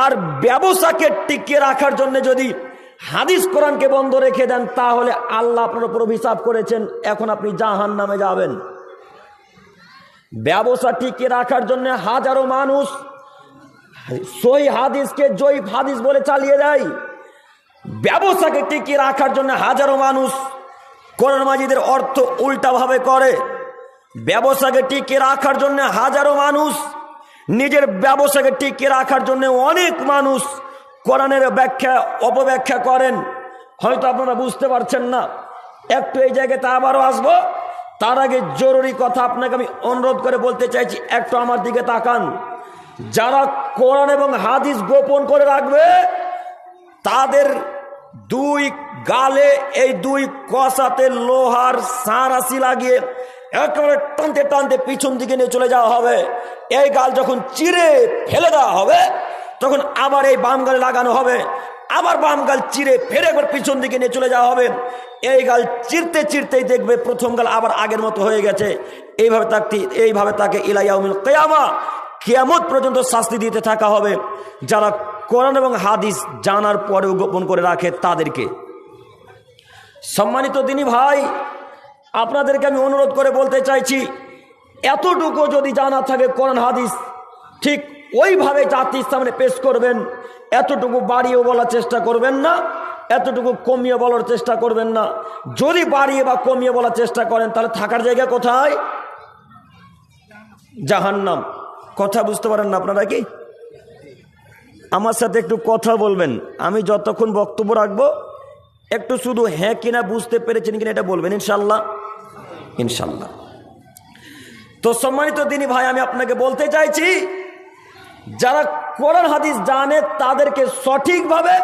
আর ব্যবসাকে টিকিয়ে রাখার জন্য যদি হাদিস কোরআনকে বন্ধ রেখে দেন, তাহলে আল্লাহ আপনার উপর অভিশাপ করেছেন। এখন আপনি জাহান নামে যাবেন। ব্যবসা টিকিয়ে রাখার জন্য হাজারো মানুষ সই হাদিসকে জয়ীফ হাদিস বলে চালিয়ে দেয় ব্যবসাকে টিকিয়ে রাখার জন্য হাজারো মানুষ কোরআন মাজিদের অর্থ উল্টাভাবে করে। ব্যবসাকে টিকিয়ে রাখার জন্য হাজারো মানুষ নিজের ব্যবসাকে টিকিয়ে রাখার জন্য অনেক মানুষ কোরআনের ব্যাখ্যা, অপব্যাখ্যা করেন। হয়তো আপনারা বুঝতে পারছেন না। একটু এই জায়গাতে আবারও আসব। তার আগে জরুরি কথা আপনাকে আমি অনুরোধ করে বলতে চাইছি, একটু আমার দিকে তাকান। যারা কোরআন এবং হাদিস গোপন করে রাখবে, তাদের দুই গালে, এই দুই কষাতে লোহার সারাসি লাগিয়ে একেবারে টানতে টানতে পিছন দিকে নিয়ে চলে যাওয়া হবে। এই গাল যখন চিরে ফেলে দেওয়া হবে, তখন আবার এই বাম গালে লাগানো হবে। আবার বাম গাল চিরে ফেরে একবার পিছন দিকে নিয়ে চলে যাওয়া হবে। এই গাল চিরতে চিরতেই দেখবে প্রথম গাল আবার আগের মতো হয়ে গেছে। এইভাবে তাকে এইভাবে তাকে ইলাইয়াউমিল কেয়ামা, কেয়ামত পর্যন্ত শাস্তি দিতে থাকা হবে। যারা কোরআন এবং হাদিস জানার পরেও গোপন করে রাখে তাদেরকে। সম্মানিত দিনী ভাই আপনাদেরকে আমি অনুরোধ করে বলতে চাইছি, এতটুকু যদি জানা থাকে কোরআন, হাদিস, ঠিক ওইভাবে জাতির সামনে পেশ করবেন, এতটুকু বাড়িয়েও বলার চেষ্টা করবেন না, এতটুকু কমিয়ে বলার চেষ্টা করবেন না। যদি বাড়িয়ে বা কমিয়ে বলার চেষ্টা করেন, তাহলে থাকার জায়গা কোথায়? জাহান্নাম। কথা বুঝতে পারেন না আপনারা কি? আমার সাথে একটু কথা বলবেন। আমি যতক্ষণ বক্তব্য রাখব, একটু শুধু হ্যাঁ কিনা বুঝতে পেরেছেন কিনা এটা বলবেন ইনশাল্লাহ ইনশাল্লাহ। তো সম্মানিত দিনী ভাই, আমি আপনাকে বলতে চাইছি, যারা কোরআন হাদিস জানে, তাদেরকে সঠিকভাবে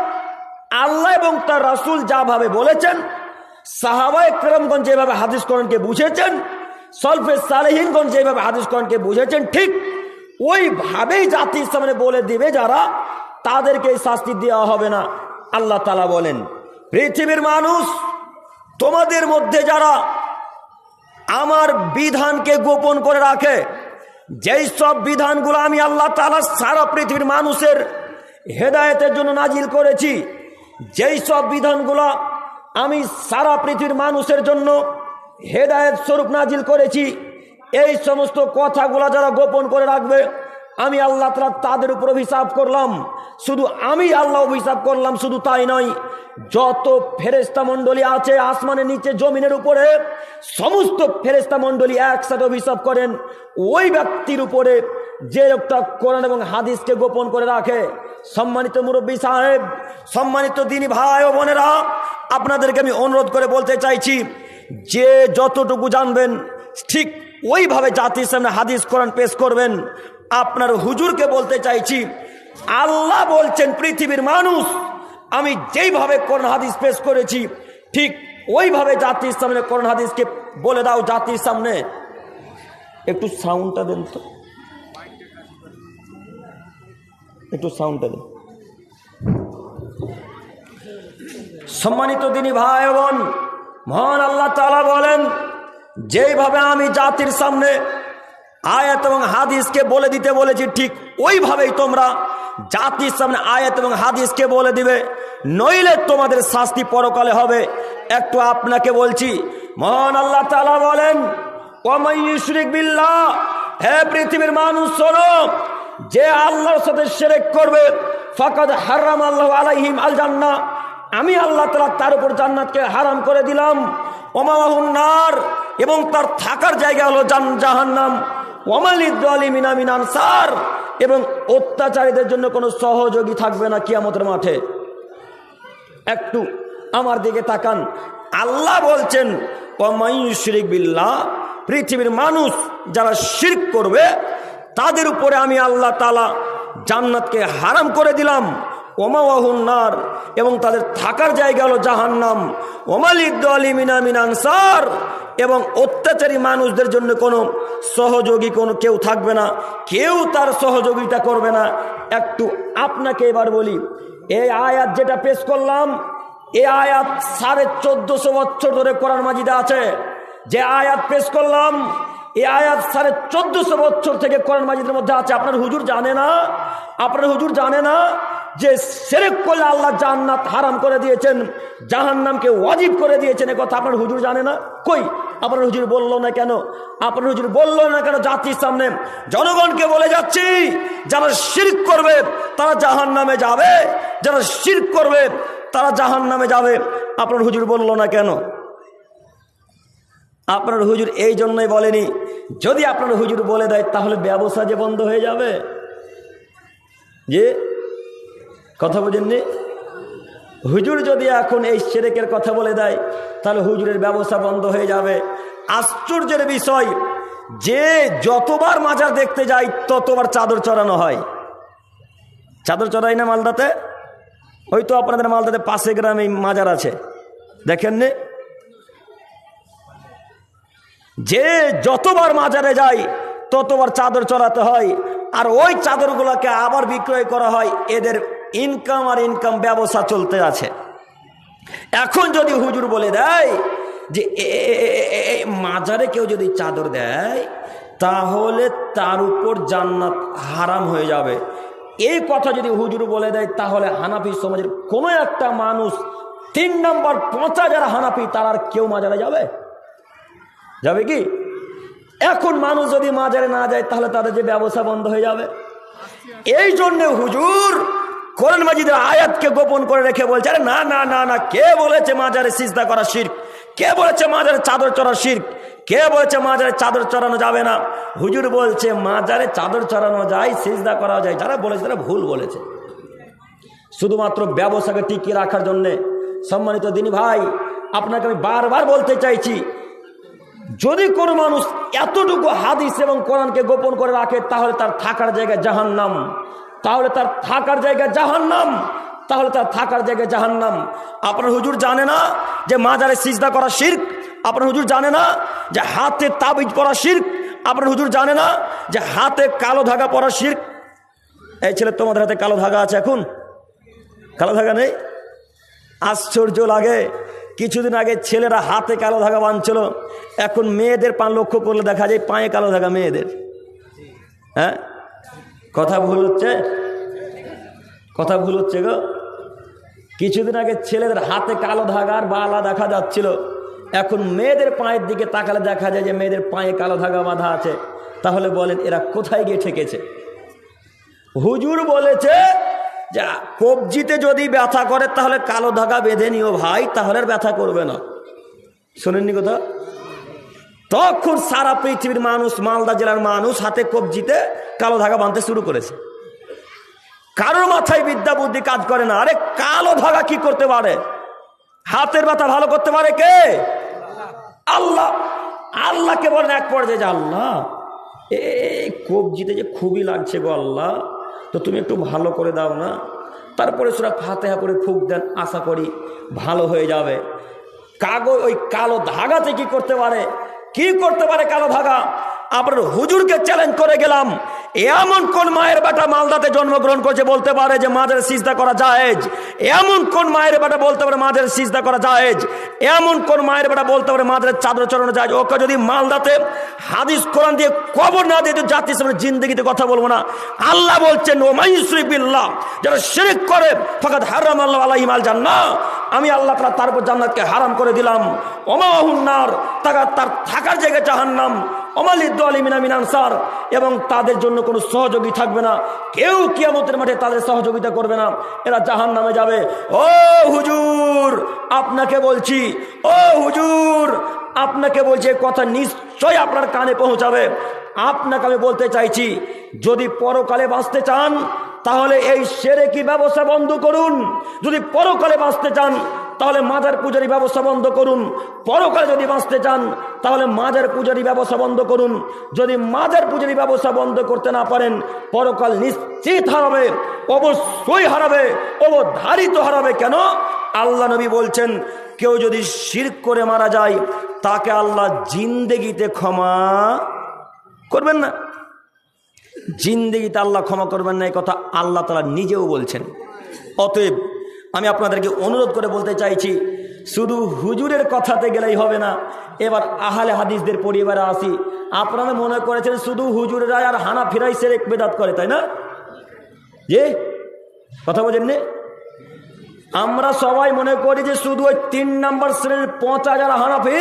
আল্লাহ এবং তার রাসুল যাভাবে বলেছেন, সাহাবায় ক্রমগঞ্জ যেভাবে হাদিস কোরআনকে বুঝেছেন, সলফে সালেহিনগঞ্জ যেভাবে হাদিস কোরআনকে বুঝেছেন, ঠিক ওইভাবেই জাতির সামনে বলে দিবে যারা, তাদেরকে শাস্তি দেওয়া হবে না। আল্লাহ তালা বলেন, পৃথিবীর মানুষ, তোমাদের মধ্যে যারা আমার বিধানকে গোপন করে রাখে। যেই সব বিধানগুলো আমি আল্লাহ তালা সারা পৃথিবীর মানুষের হেদায়েতের জন্য নাজিল করেছি, যেই সব বিধানগুলো আমি সারা পৃথিবীর মানুষের জন্য হেদায়েত স্বরূপ নাজিল করেছি, এই সমস্ত কথাগুলো যারা গোপন করে রাখবে, আমি আল্লাহ তালা তাদের উপর অভিশাপ করলাম। শুধু আমি আল্লাহ অভিশাপ করলাম, শুধু তাই নয় যত ফেরেস্তা মণ্ডলী আছে আসমানের নিচে, জমিনের উপরে, সমস্ত ফেরেস্তা মণ্ডলী একসাথে অভিশাপ করেন। ওই ব্যক্তির উপরে যে লোকটা কোরআন এবং হাদিসকে গোপন করে রাখে, সম্মানিত মুরব্বী সাহেব, সম্মানিত দিনী ভাই ও বোনেরা, আপনাদেরকে আমি অনুরোধ করে বলতে চাইছি, যে যতটুকু জানবেন, ঠিক ওইভাবে জাতির সামনে হাদিস, কোরআন পেশ করবেন। আপনার হুজুরকে বলতে চাইছি, আল্লাহ বলছেন পৃথিবীর মানুষ আমি যেইভাবে কোরআন হাদিস পেশ করেছি, ঠিক ওইভাবে জাতির সামনে কোরআন হাদিসকে বলে দাও জাতির সামনে। একটু সাউন্ডটা দেন তো। একটু সাউন্ডটা দেন। সম্মানিত দিনী ভাই বোন, মহান আল্লাহ তালা বলেন, যেইভাবে আমি জাতির সামনে আয়াত এবং হাদিসকে বলে দিতে বলেছি, ঠিক ওইভাবেই তোমরা জাতির সামনে আয়াত এবং হাদিসকে বলে দিবে? নইলে তোমাদের শাস্তি পরকালে হবে। একটু আপনাকে বলছি, মহান আল্লাহ তালা বলেন বিল্লাহ হে পৃথিবীর মানুষ, শোনো, যে আল্লাহর সাথে সেরেক করবে, ফাকাদ হারাম আল্লাহ আলাইহিম আল জান্না আমি আল্লাহ তালা তার উপর জান্নাতকে হারাম করে দিলাম। ওমাহুন্নার এবং তার থাকার জায়গা হলো জান জাহান্নাম ওমালিদ্দিন আনসার। এবং অত্যাচারীদের জন্য কোনো সহযোগী থাকবে না কিয়ামতের মাঠে। একটু আমার দিকে তাকান। আল্লাহ বলছেন ওমাইশরিক বিল্লাহ পৃথিবীর মানুষ যারা শির্ক করবে, তাদের উপরে আমি আল্লাহ তালা জান্নাতকে হারাম করে দিলাম। ওমাওয়াহুন্নার এবং তাদের থাকার জায়গা হলো জাহান্নাম। ওমালিদ্দিন আনসার এবং অত্যাচারী মানুষদের জন্য কোনো সহযোগী কোনো কেউ থাকবে না, কেউ তার সহযোগিতা করবে না। একটু আপনাকে এবার বলি, এই আয়াত যেটা পেশ করলাম এই আয়াত সাড়ে চোদ্দশো বছর ধরে কোরআন মাজিদে আছে। যে আয়াত পেশ করলাম এই আয়াত সাড়ে চোদ্দশো বছর থেকে কোরআন মাজিদের মধ্যে আছে। আপনার হুজুর জানে না? আপনার হুজুর জানে না? যে সেরেক করলে আল্লাহ জান্নাত হারাম করে দিয়েছেন, জাহান্নামকে ওয়াজিব করে দিয়েছেন কথা আপনার হুজুর জানে না? কই? আপনার হুজুর বলল না কেন? আপনার হুজুর বলল না কেন জাতির সামনে? জনগণকে বলে যাচ্ছি, যারা শিরক করবে, তারা জাহান নামে যাবে। যারা শিরক করবে, তারা জাহান নামে যাবে। আপনার হুজুর বলল না কেন? আপনার হুজুর এই জন্যই বলেনি। যদি আপনার হুজুর বলে দেয়, তাহলে ব্যবসা যে বন্ধ হয়ে যাবে। যে কথা বোঝেননি হুজুর যদি এখন এই সেরেকের কথা বলে দেয়, তাহলে হুজুরের ব্যবসা বন্ধ হয়ে যাবে। আশ্চর্যের বিষয়, যে যতবার মাজার দেখতে যায়, ততবার চাদর চড়ানো হয়। চাদর চড়াই না মালদাতে? ওই তো আপনাদের মালদাতে পাশে গ্রামে মাজার আছে। দেখেননি যে যতবার মাজারে যায়, ততবার চাদর চড়াতে হয়, আর ওই চাদরগুলোকে আবার বিক্রয় করা হয়, এদের ইনকাম আর ইনকাম ব্যবসা চলতে আছে। এখন যদি হুজুর বলে দেয় যে মাজারে কেউ যদি চাদর দেয়, তাহলে তার উপর জান্নাত হারাম হয়ে যাবে। এই কথা যদি হুজুর বলে দেয়, তাহলে হানাফি সমাজের কোনো একটা মানুষ তিন নম্বর পচা যারা হানাফি, তার আর কেউ মাজারে যাবে? যাবে কি? এখন মানুষ যদি মাজারে না যায়, তাহলে তাদের যে ব্যবসা বন্ধ হয়ে যাবে। এই জন্যে হুজুর কোরআন মাজিদের আয়াতকে গোপন করে রেখে বলছে, আরে না না না না, কে বলেছে মাজারে সিজদা করা শির্ক? কে বলেছে মাজারে চাদর চড়া শির্ক? কে বলেছে মাজারে চাদর চড়ানো যাবে না? হুজুর বলছে, মাজারে চাদর চড়ানো যায়, সিজদা করা যায়। যারা বলেছে, তারা ভুল বলেছে। শুধুমাত্র ব্যবসাকে টিকিয়ে রাখার জন্যে সম্মানিত দিনী ভাই, আপনাকে আমি বারবার বলতে চাইছি, যদি কোনো মানুষ এতটুকু হাদিস এবং কোরআনকে গোপন করে রাখে, তাহলে তার থাকার জায়গায় জাহান্নাম। তাহলে তার থাকার জায়গায় জাহান্নাম। তাহলে তার থাকার জায়গায় জাহান্নাম। আপনার হুজুর জানে না যে মাজারে সিজদা করা শির্ক? আপনার হুজুর জানে না যে হাতে তাবিজ পরা শির্ক? আপনার হুজুর জানে না যে হাতে কালো ধাগা পরা শির্ক? এই ছেলে, তোমাদের হাতে কালো ধাগা আছে এখন? কালো ধাগা নেই? আশ্চর্য লাগে। কিছুদিন আগে ছেলেরা হাতে কালো ধাগা বাঁধছিল। এখন মেয়েদের পা লক্ষ্য করলে দেখা যায় পায়ে কালো ধাগা মেয়েদের। হ্যাঁ? কথা ভুল হচ্ছে? কথা ভুল হচ্ছে গো। কিছুদিন আগে ছেলেদের হাতে কালো ধাগার বালা দেখা যাচ্ছিল। এখন মেয়েদের পায়ের দিকে তাকালে দেখা যায় যে মেয়েদের পায়ে কালো ধাগা বাঁধা আছে। তাহলে বলেন, এরা কোথায় গিয়ে ঠেকেছে? হুজুর বলেছে, যা, কবজিতে যদি ব্যথা করে, তাহলে কালো ধাগা বেঁধে নিও ভাই, তাহলে ব্যথা করবে না। শোনেননি কথা? তখন সারা পৃথিবীর মানুষ, মালদা জেলার মানুষ হাতে কবজিতে কালো ধাগা বাঁধতে শুরু করেছে। কারোর মাথায় বিদ্যা বুদ্ধি কাজ করে না। আরে কালো ধাগা কি করতে পারে? হাতের ব্যথা ভালো করতে পারে কে? আল্লাহ। আল্লাহকে বলেন এক পর্যায়ে যে, আল্লাহ এই কবজিতে যে খুবই লাগছে গো আল্লাহ, তো তুমি একটু ভালো করে দাও না। তারপরে সেটা ফাতেহা করে ফুক দেন, আশা করি ভালো হয়ে যাবে। কাগজ, ওই কালো ধাগাতে কি করতে পারে? কি করতে পারে কালো ধাগা আপনার হুজুরকে চ্যালেঞ্জ করে গেলাম। এমন কোন মায়ের বেটা মালদাতে জন্মগ্রহণ করেছে বলতে পারে যে মাদের সিজদা করা জায়েজ? এমন কোন মায়ের বেটা বলতে পারে মাদের সিজদা করা জায়েজ? এমন কোন মায়ের বেটা বলতে পারে মাদের চাদর চড়ানো জায়েজ? ওকে যদি মালদাতে হাদিস, কোরআন দিয়ে কবর না দিয়ে তো জাতির জিন্দগিতে কথা বলব না, আল্লাহ বলছেন ও মাইসরিবিল্লাহ যারা শিরিক করে ফকাত হারাম আল্লাহ আল্লাহ ইমাল জান্না আমি আল্লাহ তার উপর জান্নাতকে হারাম করে দিলাম। অমাহুন্নার তারা তার থাকার জায়গায় জাহান্নাম। অমালিদ্দ আলিমিনা মিনানসার এবং তাদের জন্য কোনো সহযোগী থাকবে না। কেউ কিয়ামতের মাঠে তাদের সহযোগিতা করবে না। এরা জাহান নামে যাবে। ও হুজুর, আপনাকে বলছি, ও হুজুর, আপনাকে বলছি কথা নিশ্চয় আপনার কানে পৌঁছাবে। আপনাকে আমি বলতে চাইছি, যদি পরকালে বাঁচতে চান, তাহলে এই সেরে কি ব্যবসা বন্ধ করুন। যদি পরকালে বাঁচতে চান তাহলে মাজার পূজারি ব্যবস্থা বন্ধ করুন। পরকালে যদি বাঁচতে চান, তাহলে মাজার পূজারি ব্যবস্থা বন্ধ করুন। যদি মাজার পূজারি ব্যবস্থা বন্ধ করতে না পারেন, পরকাল নিশ্চিত হারাবে, অবশ্যই হারাবে, অবধারিত হারাবে। কেন? আল্লাহ নবী বলছেন, কেউ যদি শির করে মারা যায়, তাকে আল্লাহ জিন্দেগিতে ক্ষমা করবেন না। জিন্দেগিতে আল্লাহ ক্ষমা করবেন না, এই কথা আল্লাহ তালা নিজেও বলছেন। অতএব আমি আপনাদেরকে অনুরোধ করে বলতে চাইছি, শুধু হুজুরের কথাতে গেলেই হবে না। এবার আহালে হাদিসদের পরিবারে আসি। আপনারা মনে করেছেন শুধু হুজুরেরাই আর হানা ফিরাই সেরেক বেদাত করে, তাই না? যে? কথা বোঝেন নি? আমরা সবাই মনে করি যে শুধু ওই তিন নম্বর শ্রেণির পচা যারা হানাফি,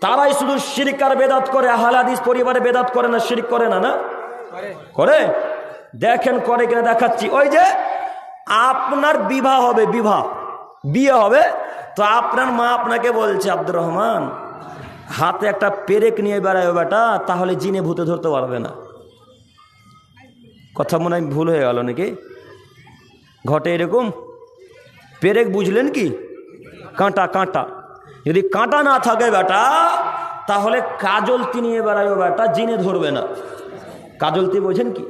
তারাই শুধু শিরিকার বেদাত করে হালাদিস পরিবারে বেদাত করে না, শিরিক করে না না? করে? দেখেন, করে কিনা দেখাচ্ছি। ওই যে আপনার বিবাহ হবে, বিবাহ। বিয়ে হবে, তো আপনার মা আপনাকে বলছে, আব্দুর রহমান, হাতে একটা পেরেক নিয়ে বেড়ায় বেটা, তাহলে জিনে ভূতে ধরতে পারবে না। কথা মনে হয় ভুল হয়ে গেল নাকি? ঘটে এরকম? পেরেক বুঝলেন কি? কাঁটা কাঁটা। যদি কাঁটা না থাকে বেটা, তাহলে কাজলতি নিয়ে বেড়ায় বেটা, জিনে ধরবে না। কাজলতি বোঝেন কি?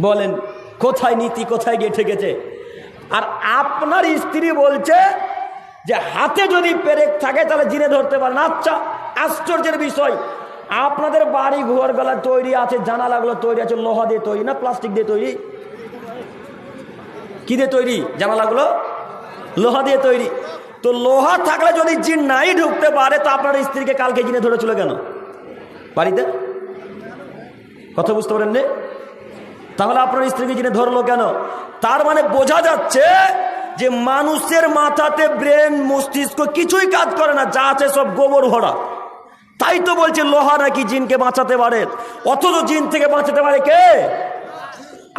বলেন কোথায় নীতি, কোথায় গিয়ে ঠেকেছে? আর আপনার স্ত্রী বলছে যে হাতে যদি পেরেক থাকে তাহলে জিনে ধরতে পারেন। আচ্ছা আশ্চর্যের বিষয়। আপনাদের বাড়ি ঘর গলা তৈরি আছে জানালাগুলো তৈরি আছে, লোহা দিয়ে তৈরি না প্লাস্টিক দিয়ে তৈরি? কি দিয়ে তৈরি জানালাগুলো লোহা দিয়ে তৈরি। তো লোহা থাকলে যদি জিন নাই ঢুকতে পারে, তো আপনার স্ত্রীকে কালকে জিনে ধরেছিল কেন? বাড়িতে? কথা বুঝতে পারেন নে? তাহলে আপনার স্ত্রীকে জিনে ধরলো কেন? তার মানে বোঝা যাচ্ছে যে মানুষের মাথাতে ব্রেন, মস্তিষ্ক কিছুই কাজ করে না, যা আছে সব গোবর ভরা। তাই তো বলছে লোহা নাকি জিনকে বাঁচাতে পারে, অথচ জিন থেকে বাঁচাতে পারে কে?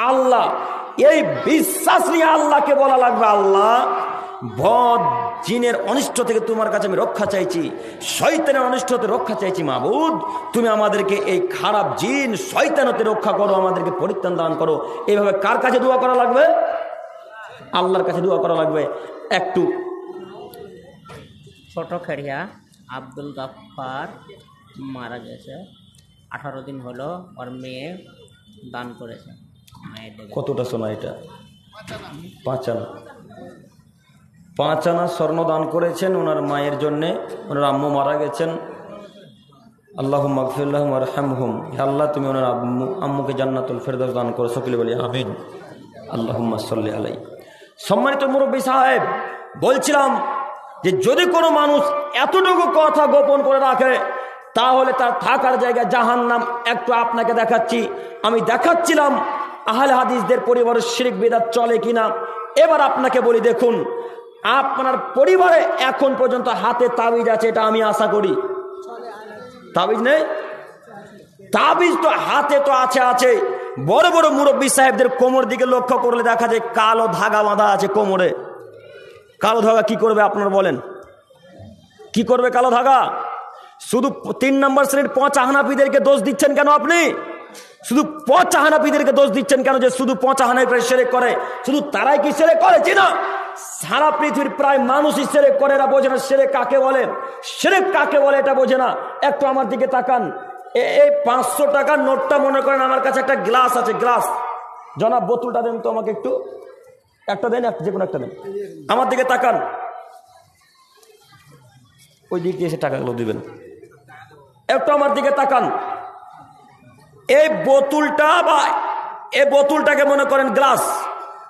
আল্লাহ। এই বিশ্বাস নিয়ে আল্লাহকে বলা লাগবে, আল্লাহ বদ জিনের অনিষ্ট থেকে তোমার কাছে আমি রক্ষা চাইছি শয়তানের অনিষ্ট হতে রক্ষা চাইছি মাবুদ। তুমি আমাদেরকে এই খারাপ জিন শয়তানতে রক্ষা করো আমাদেরকে পরিত্রাণ দান করো। এইভাবে কার কাছে দোয়া করা লাগবে? আল্লাহর কাছে দোয়া করা লাগবে। একটু। ছোট খেড়িয়া আব্দুল গাফফার মারা গেছে। আঠারো দিন হলো ওর মেয়ে দান করেছে। কতটা সোনা এটা? পাঁচ আনা পাঁচ আনা স্বর্ণ দান করেছেন ওনার মায়ের জন্যে, ওনার আম্মু মারা গেছেন। আল্লাহ মকফিল্লাহ রহমহুম হে আল্লাহ, তুমি ওনার আম্মু, আম্মুকে জান্নাতুল ফেরদৌস দান করো, সকলে বলি আমিন। আল্লাহ সাল্লি আলাই সম্মানিত মুরব্বী সাহেব, বলছিলাম যে যদি কোনো মানুষ এতটুকু কথা গোপন করে রাখে, তাহলে তার থাকার জায়গা জাহান্নাম। একটু আপনাকে দেখাচ্ছি। আমি দেখাচ্ছিলাম, আহলে হাদিসদের পরিবারের শিরিক বিদাত চলে কিনা। এবার আপনাকে বলি, দেখুন আপনার পরিবারে এখন পর্যন্ত হাতে তাবিজ আছে, এটা আমি আশা করি। তাবিজ নেই? তাবিজ তো হাতে তো আছে আছে। বড় বড় মুরব্বী সাহেবদের কোমর দিকে লক্ষ্য করলে দেখা যায় কালো ধাগা বাঁধা আছে কোমরে। কালো ধাগা কি করবে আপনার বলেন? কি করবে কালো ধাগা? শুধু তিন নম্বর শ্রেণির পচা হানাপিদেরকে দোষ দিচ্ছেন কেন আপনি? শুধু পচা হানাপিদেরকে দোষ দিচ্ছেন কেন যে শুধু পচা হানাপি সেরেক করে? শুধু তারাই কি সেরেক করে না? সারা পৃথিবীর প্রায় মানুষই সেরেক করে, এরা বোঝে না সেরেক কাকে বলে? সেরেক কাকে বলে এটা বোঝে না। একটু আমার দিকে তাকান। এই পাঁচশো টাকার নোটটা মনে করেন আমার কাছে একটা গ্লাস আছে, গ্লাস। জনাব, বোতলটা দেন তো আমাকে একটু। একটা দেন একটা যে কোনো একটা দেন। আমার দিকে তাকান। ওই দিক দিয়ে এসে টাকাগুলো দিবেন। একটু আমার দিকে তাকান। এই বোতলটা বা এই বোতলটাকে মনে করেন গ্লাস।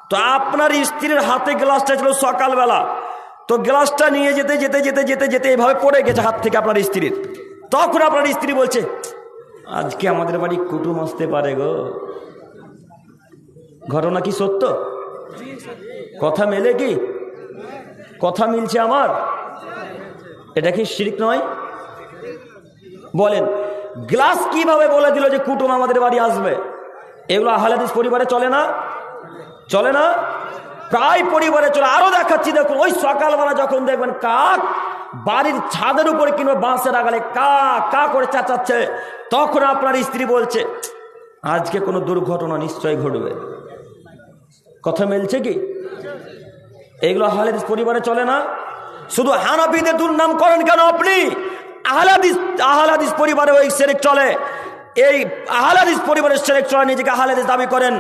তো আপনার স্ত্রীর হাতে গ্লাসটা ছিল সকালবেলা। তো গ্লাসটা নিয়ে যেতে যেতে যেতে যেতে যেতে এইভাবে পড়ে গেছে হাত থেকে আপনার স্ত্রীর। তখন আপনার স্ত্রী বলছে, আজকে আমাদের বাড়ি কুটুম আসতে পারে গো। ঘটনা কি সত্য? কথা মেলে কি? কথা মিলছে আমার। এটা কি শিরিক নয়? বলেন গ্লাস কীভাবে বলে দিল যে কুটুম আমাদের বাড়ি আসবে? এগুলো আহলাদিস পরিবারে চলে না? চলে না? প্রায় পরিবারে চলে। আরও দেখাচ্ছি, দেখুন, ওই সকালবেলা যখন দেখবেন কাক বাড়ির ছাদের উপরে কিংবা বাঁশের আগালে কা কা করে চাচাচ্ছে, তখন আপনার স্ত্রী বলছে, আজকে কোনো দুর্ঘটনা নিশ্চয় ঘটবে। কথা মিলছে কি? এগুলো আহলাদিস পরিবারে চলে না? শুধু হানাফিদের দুর্নাম করেন কেন আপনি? আহলাদিস আহলাদিস পরিবারে ওই সেরেক চলে। এই আহলাদিস পরিবারের সেরেক চলে নিজেকে আহলাদিস দাবি করেন।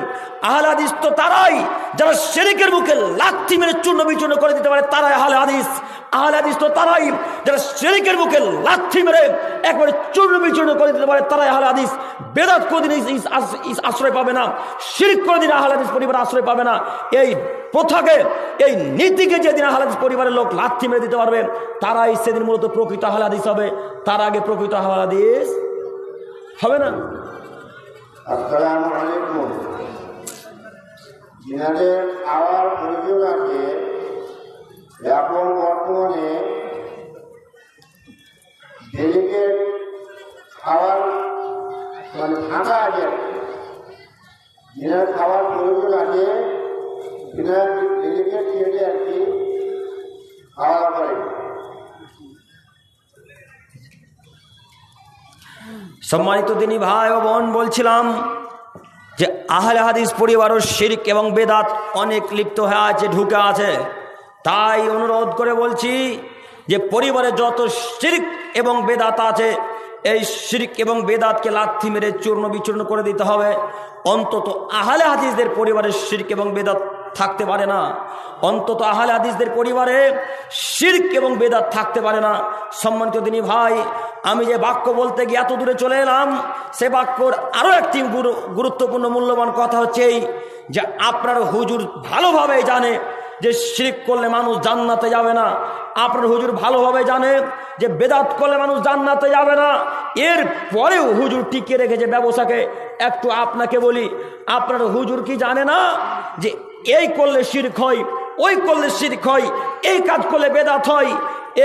আহলাদিস তো তারাই যারা সেরেকের মুখে লাথি মেরে চূর্ণ বিচূর্ণ করে দিতে পারে, তারাই আহলাদিস আহলে তো তারাই, যারা সেরেকের মুখে লাথি মেরে একবারে চূর্ণ বিচূর্ণ করে দিতে পারে, তারাই আহলে হাদিস। বেদাত কোনদিন আশ্রয় পাবে না, শিরিক কোনদিন আহলে হাদিস পরিবার আশ্রয় পাবে না। এই প্রথাকে, এই নীতিকে যেদিন আহলাদিস পরিবারের লোক লাথি মেরে দিতে পারবে, তারাই সেদিন মূলত প্রকৃত আহলাদিস হবে। তার আগে প্রকৃত আহলাদিস হবে না। আসসালামু এখন বর্তমানে ডেলিগেট খাওয়ার মানে ফাঁকা আছে যিনার খাওয়ার প্রয়োজন আছে যিনার ডেলিগেট খেতে আর কি খাওয়া দাওয়া করেন সম্মানিত দিনী ভাই ও বোন বলছিলাম যে আহলে হাদিস পরিবারও শিরিক এবং বেদাত অনেক লিপ্ত হয়ে আছে, ঢুকে আছে। তাই অনুরোধ করে বলছি যে পরিবারে যত শিরিক এবং বেদাত আছে, এই শিরিক এবং বেদাতকে লাথি মেরে চূর্ণ বিচূর্ণ করে দিতে হবে। অন্তত আহলে হাদিসদের পরিবারে শিরিক এবং বেদাত থাকতে পারে না। অন্তত আহলে হাদিসদের পরিবারে শিরক এবং বেদাত থাকতে পারে না। সম্মানিত দিনী ভাই, আমি যে বাক্য বলতে গিয়ে এত দূরে চলে এলাম, সে বাক্যর আরও একটি গুরুত্বপূর্ণ মূল্যবান কথা হচ্ছে এই যে আপনার হুজুর ভালোভাবে জানে যে শিরিক করলে মানুষ জান্নাতে যাবে না। আপনার হুজুর ভালোভাবে জানে যে বেদাত করলে মানুষ জান্নাতে যাবে না। এর পরেও হুজুর টিকিয়ে রেখেছে ব্যবসাকে। একটু আপনাকে বলি, আপনার হুজুর কি জানে না যে এই করলে শিরক হয়, ওই করলে শিরক হয়, এই কাজ করলে বেদাত হয়?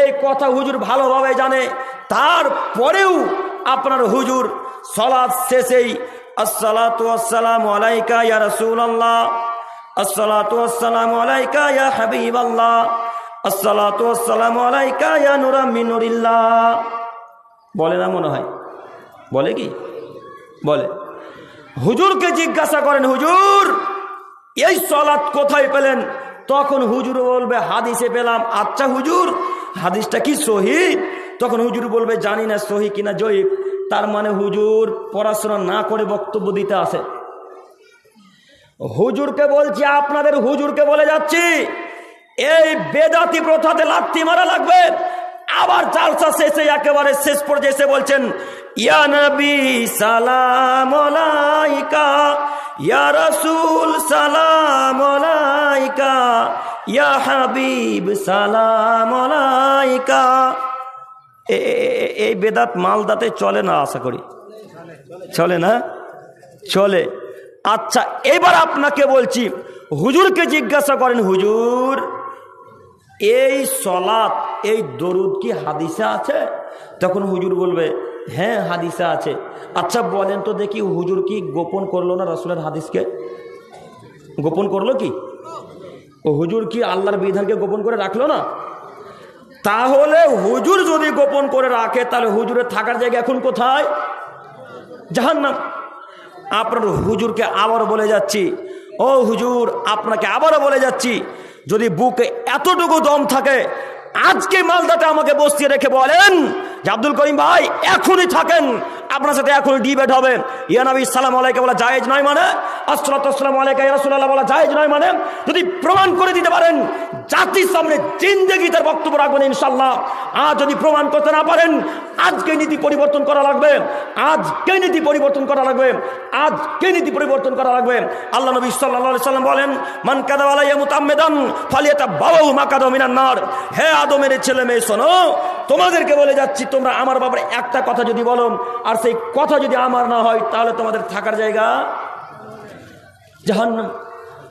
এই কথা হুজুর ভালোভাবে জানে। তারপরেও আপনার হুজুর সলাদ শেষেই, আসসালাতু আসসালামু আলাইকা ইয়া রাসূলুল্লাহ। ইয়া আলাইকা ইয়া বলে না মনে হয়? বলে কি? বলে। হুজুরকে জিজ্ঞাসা করেন, হুজুর, এই সলাৎ কোথায় পেলেন? তখন হুজুর বলবে, হাদিসে পেলাম। আচ্ছা হুজুর, হাদিসটা কি সহি? তখন হুজুর বলবে, জানি না সহি কিনা জয়ীব। তার মানে হুজুর পড়াশোনা না করে বক্তব্য দিতে আসে। হুজুরকে বলছি, আপনাদের হুজুরকে বলে যাচ্ছি, এই বেদাতি প্রথাতে লাথি মারা লাগবে। আবার চালসা শেষে একেবারে শেষ পর্যায়ে এসে বলছেন, ইয়া নবী, সালাম আলাইকা, ইয়া রাসূল, সালাম আলাইকা, ইয়া হাবিব, সালাম এই বেদাত মালদাতে চলে না আশা করি? চলে না? চলে। আচ্ছা এবার আপনাকে বলছি, হুজুরকে জিজ্ঞাসা করেন, হুজুর, এই সলাৎ, এই দরুদ কি হাদিসা আছে? তখন হুজুর বলবে হ্যাঁ হাদিসা আছে। আচ্ছা বলেন তো দেখি, হুজুর কি গোপন করল না রসুলের হাদিসকে? গোপন করল কি? ও হুজুর কি আল্লাহর বিধানকে গোপন করে রাখল না? তাহলে হুজুর যদি গোপন করে রাখে, তাহলে হুজুরের থাকার জায়গা এখন কোথায়? জাহান্নাম। আপনার হুজুরকে আবারও বলে যাচ্ছি। ও হুজুর, আপনাকে আবারও বলে যাচ্ছি, যদি বুকে এতটুকু দম থাকে, আজকে মালদাটা আমাকে বসিয়ে রেখে বলেন যে, আব্দুল করিম ভাই, এখনই থাকেন। আপনার সাথে এখন ডিবেট হবে। ইয়ানবী সালাম আলাইকে বলা জায়েজ নয় মানে আসসালাম আলাইকা রসুল্লাহ বলা জায়েজ নয় মানে যদি প্রমাণ করে দিতে পারেন, জাতির সামনে জিন্দেগি তার বক্তব্য রাখবেন ইনশাল্লাহ আজ যদি প্রমাণ করতে না পারেন, আজকে নীতি পরিবর্তন করা লাগবে। আজকে নীতি পরিবর্তন করা লাগবে। আজকে নীতি পরিবর্তন করা লাগবে। আল্লাহ নবী সাল্লাহ সাল্লাম বলেন, মান কাদাওয়ালাইয়া মুতাম্মেদান ফালিয়াতা বাবাউ মাকাদা মিনান নার। হে আদমের ছেলে মেয়ে, শোনো তোমাদেরকে বলে যাচ্ছি, তোমরা আমার বাবার একটা কথা যদি বলো, আর সেই কথা যদি আমার না হয়, তাহলে তোমাদের থাকার জায়গা জাহান্নাম।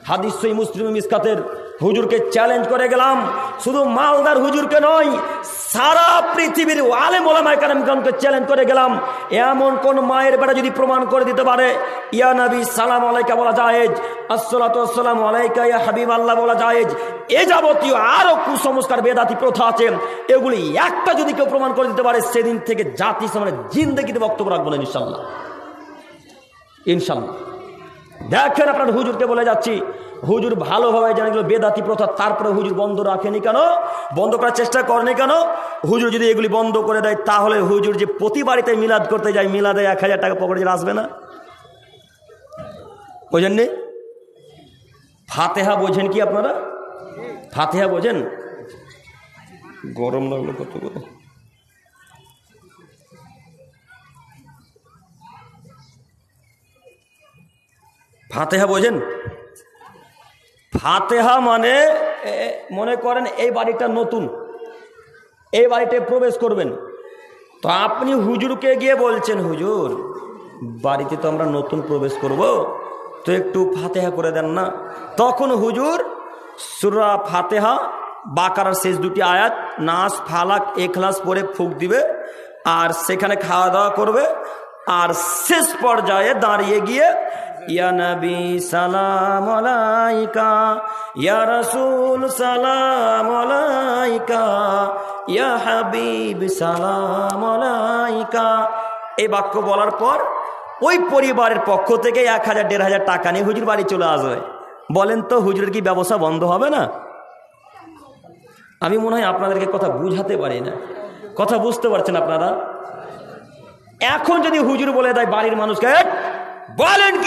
হাদিস সই মুসলিম মিসকাতের হুজুরকে চ্যালেঞ্জ করে গেলাম। শুধু মালদার হুজুরকে নয়, সারা পৃথিবীর আলে মোলামায় কালামকে চ্যালেঞ্জ করে গেলাম। এমন কোন মায়ের বেটা যদি প্রমাণ করে দিতে পারে, ইয়া নবী সালাম আলাইকা বলা জায়েজ আসসালাম আলাইকা ইয়া হাবিব আল্লাহ বলা জায়েজ। এ যাবতীয় আরও কুসংস্কার, বেদাতি প্রথা আছে। এগুলি একটা যদি কেউ প্রমাণ করে দিতে পারে, সেদিন থেকে জাতি সামনে জিন্দগিতে বক্তব্য রাখব না ইনশাল্লাহ। ইনশাল্লাহ। দেখেন আপনার হুজুরকে বলে যাচ্ছি, হুজুর ভালোভাবে জানে এগুলো বেদাতি প্রথা, তারপরে হুজুর বন্ধ রাখেনি কেন? বন্ধ করার চেষ্টা করেনি কেন? হুজুর যদি এগুলি বন্ধ করে দেয়, তাহলে হুজুর যে প্রতি বাড়িতে মিলাদ করতে যায়, মিলাদে এক হাজার টাকা পকেটে আসবে না? বোঝেননি? ফাতেহা বোঝেন কি আপনারা? ফাতেহা বোঝেন? গরম লাগল কত করে? ফাতেহা বোঝেন? ফাতেহা মানে মনে করেন এই বাড়িটা নতুন। এই বাড়িতে প্রবেশ করবেন। তো আপনি হুজুরকে গিয়ে বলছেন, হুজুর, বাড়িতে তো আমরা নতুন প্রবেশ করব, তো একটু ফাতেহা করে দেন না? তখন হুজুর সুরা ফাতেহা, বাকারার শেষ দুটি আয়াত, নাস, ফালাক, এখলাস পরে ফুক দিবে আর সেখানে খাওয়া দাওয়া করবে। আর শেষ পর্যায়ে দাঁড়িয়ে গিয়ে ইয়া নবী সালাম আলাইকা, ইয়া সালাম আলাইকা, ইয়া হাবিব সালাম আলাইকা। এই বাক্য বলার পর ওই পরিবারের পক্ষ থেকে এক হাজার, দেড় হাজার টাকা নিয়ে হুজুর বাড়ি চলে আসবে। বলেন তো, হুজুরের কি ব্যবসা বন্ধ হবে না? আমি মনে হয় আপনাদেরকে কথা বুঝাতে পারি না। কথা বুঝতে পারছেন আপনারা? এখন যদি হুজুর বলে দেয় বাড়ির মানুষকে বলেন কি